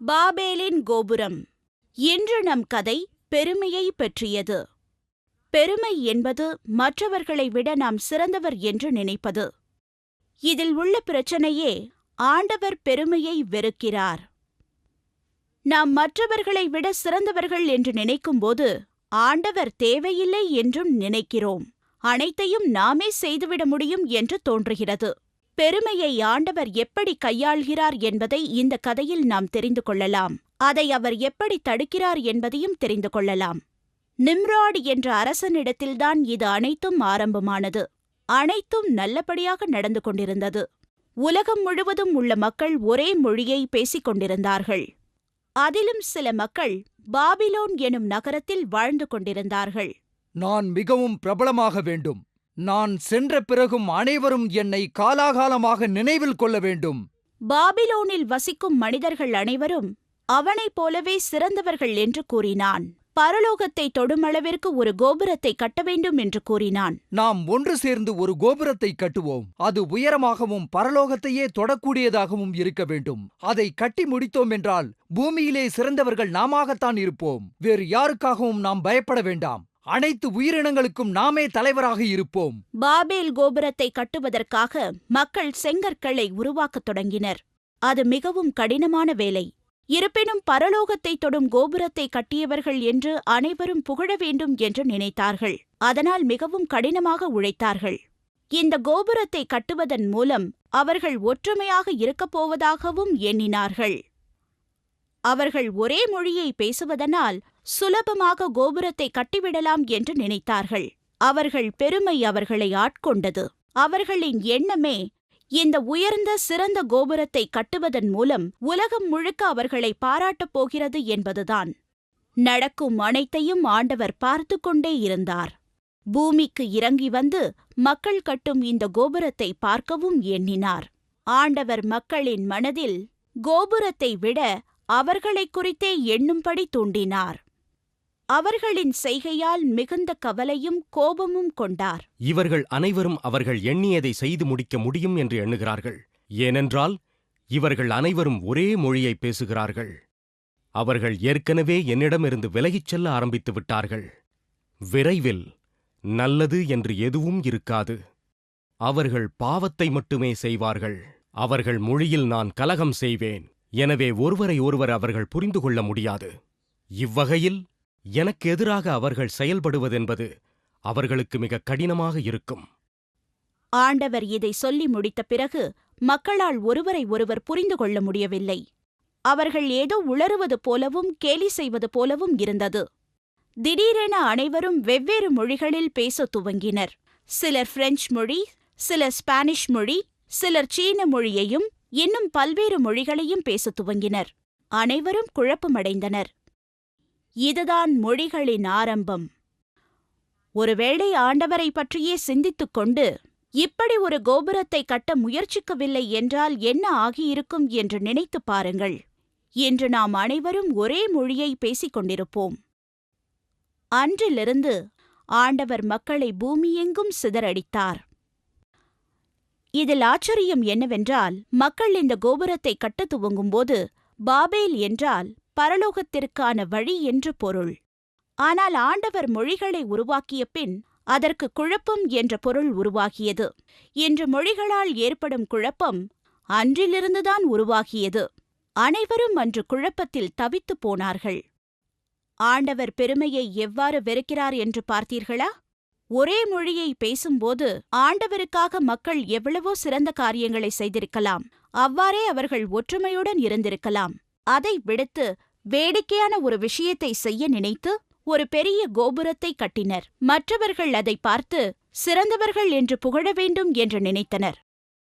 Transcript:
பாபேலின் கோபுரம். இன்று நம் கதை பெருமையை பற்றியது. பெருமை என்பது மற்றவர்களை விட நாம் சிறந்தவர் என்று நினைப்பது. இதில் உள்ள பிரச்சனையே ஆண்டவர் பெருமையை வெறுக்கிறார். நாம் மற்றவர்களை விட சிறந்தவர்கள் என்று நினைக்கும்போது ஆண்டவர் தேவையில்லை என்றும் நினைக்கிறோம். அனைத்தையும் நாமே செய்துவிட முடியும் என்று தோன்றுகிறது. பெருமையை ஆண்டவர் எப்படி கையாள்கிறார் என்பதை இந்த கதையில் நாம் தெரிந்து கொள்ளலாம். அதை அவர் எப்படி தடுக்கிறார் என்பதையும் தெரிந்து கொள்ளலாம். நிம்ராட் என்ற அரசனிடத்தில்தான் இது அனைத்தும் ஆரம்பமானது. அனைத்தும் நல்லபடியாக நடந்து கொண்டிருந்தது. உலகம் முழுவதும் உள்ள மக்கள் ஒரே மொழியை பேசிக் கொண்டிருந்தார்கள். அதிலும் சில மக்கள் பாபிலோன் எனும் நகரத்தில் வாழ்ந்து கொண்டிருந்தார்கள். நான் மிகவும் பிரபலமாக வேண்டும். நான் சென்ற பிறகும் அனைவரும் என்னை காலாகாலமாக நினைவில் கொள்ள வேண்டும். பாபிலோனில் வசிக்கும் மனிதர்கள் அனைவரும் அவனைப் போலவே சிறந்தவர்கள் என்று கூறினான். பரலோகத்தை தொடுமளவிற்கு ஒரு கோபுரத்தை கட்ட வேண்டும் என்று கூறினான். நாம் ஒன்று சேர்ந்து ஒரு கோபுரத்தை கட்டுவோம். அது உயரமாகவும் பரலோகத்தையே தொடக்கூடியதாகவும் இருக்க வேண்டும். அதை கட்டி முடித்தோம் என்றால் பூமியிலே சிறந்தவர்கள் நாமாகத்தான் இருப்போம். வேறு யாருக்காகவும் நாம் பயப்பட வேண்டாம். அனைத்து உயிரினங்களுக்கும் நாமே தலைவராக இருப்போம். பாபேல் கோபுரத்தை கட்டுவதற்காக மக்கள் செங்கற்களை உருவாக்கத் தொடங்கினர். அது மிகவும் கடினமான வேலை. இருப்பினும் பரலோகத்தை தொடும் கோபுரத்தை கட்டியவர்கள் என்று அனைவரும் புகழ வேண்டும் என்று நினைத்தார்கள். அதனால் மிகவும் கடினமாக உழைத்தார்கள். இந்த கோபுரத்தை கட்டுவதன் மூலம் அவர்கள் ஒற்றுமையாக இருக்கப் போவதாகவும் எண்ணினார்கள். அவர்கள் ஒரே மொழியை பேசுவதனால் சுலபமாக கோபுரத்தை கட்டிவிடலாம் என்று நினைத்தார்கள். அவர்கள் பெருமை அவர்களை ஆட்கொண்டது. அவர்களின் எண்ணமே இந்த உயர்ந்த சிறந்த கோபுரத்தை கட்டுவதன் மூலம் உலகம் முழுக்க அவர்களை பாராட்டப் போகிறது என்பதுதான். நடக்கும் அனைத்தையும் ஆண்டவர் பார்த்து கொண்டே இருந்தார். பூமிக்கு இறங்கி வந்து மக்கள் கட்டும் இந்த கோபுரத்தை பார்க்கவும் எண்ணினார். ஆண்டவர் மக்களின் மனதில் கோபுரத்தை விட அவர்களைக் குறித்தே எண்ணும்படி தூண்டினார். அவர்களின் செய்கையால் மிகுந்த கவலையும் கோபமும் கொண்டார். இவர்கள் அனைவரும் அவர்கள் எண்ணியதை செய்து முடிக்க முடியும் என்று எண்ணுகிறார்கள். ஏனென்றால் இவர்கள் அனைவரும் ஒரே மொழியை பேசுகிறார்கள். அவர்கள் ஏற்கனவே என்னிடமிருந்து விலகிச் செல்ல ஆரம்பித்து விட்டார்கள். விரைவில் நல்லது என்று எதுவும் இருக்காது. அவர்கள் பாவத்தை மட்டுமே செய்வார்கள். அவர்கள் மொழியில் நான் கலகம் செய்வேன். எனவே ஒருவரை ஒருவர் அவர்கள் புரிந்து கொள்ள முடியாது. இவ்வகையில் எனக்கு எதிராக அவர்கள் செயல்படுவதென்பது அவர்களுக்கு மிக கடினமாக இருக்கும். ஆண்டவர் இதை சொல்லி முடித்த பிறகு மக்களால் ஒருவரை ஒருவர் புரிந்து கொள்ள முடியவில்லை. அவர்கள் ஏதோ உளறுவது போலவும் கேலி செய்வது போலவும் இருந்தது. திடீரென அனைவரும் வெவ்வேறு மொழிகளில் பேசத் துவங்கினர். சிலர் பிரெஞ்சு மொழி சிலர் ஸ்பானிஷ் மொழி சிலர் சீன மொழியையும் இன்னும் பல்வேறு மொழிகளையும் பேசத் துவங்கினர். அனைவரும் குழப்பமடைந்தனர். இதுதான் மொழிகளின் ஆரம்பம். ஒருவேளை ஆண்டவரை பற்றியே சிந்தித்துக் கொண்டு இப்படி ஒரு கோபுரத்தை கட்ட முயற்சிக்கவில்லை என்றால் என்ன ஆகியிருக்கும் என்று நினைத்துப் பாருங்கள். இன்று நாம் அனைவரும் ஒரே மொழியை பேசிக் கொண்டிருப்போம். அன்றிலிருந்து ஆண்டவர் மக்களை பூமியெங்கும் சிதறடித்தார். இதில் ஆச்சரியம் என்னவென்றால் மக்கள் இந்த கோபுரத்தை கட்டத் துவங்கும்போது பாபேல் என்றால் பரலோகத்திற்கான வழி என்று பொருள். ஆனால் ஆண்டவர் மொழிகளை உருவாக்கிய பின் அதற்கு குழப்பம் என்ற பொருள் உருவாகியது. இன்று மொழிகளால் ஏற்படும் குழப்பம் அன்றிலிருந்துதான் உருவாகியது. அனைவரும் அன்று குழப்பத்தில் தவித்துப் போனார்கள். ஆண்டவர் பெருமையை எவ்வாறு வெறுக்கிறார் என்று பார்த்தீர்களா? ஒரே மொழியை பேசும்போது ஆண்டவருக்காக மக்கள் எவ்வளவோ சிறந்த காரியங்களை செய்திருக்கலாம். அவ்வாறே அவர்கள் ஒற்றுமையுடன் இருந்திருக்கலாம். அதை விடுத்து வேடிக்கையான ஒரு விஷயத்தை செய்ய நினைத்து ஒரு பெரிய கோபுரத்தை கட்டினர். மற்றவர்கள் அதை பார்த்து சிறந்தவர்கள் என்று புகழ வேண்டும் என்று நினைத்தனர்.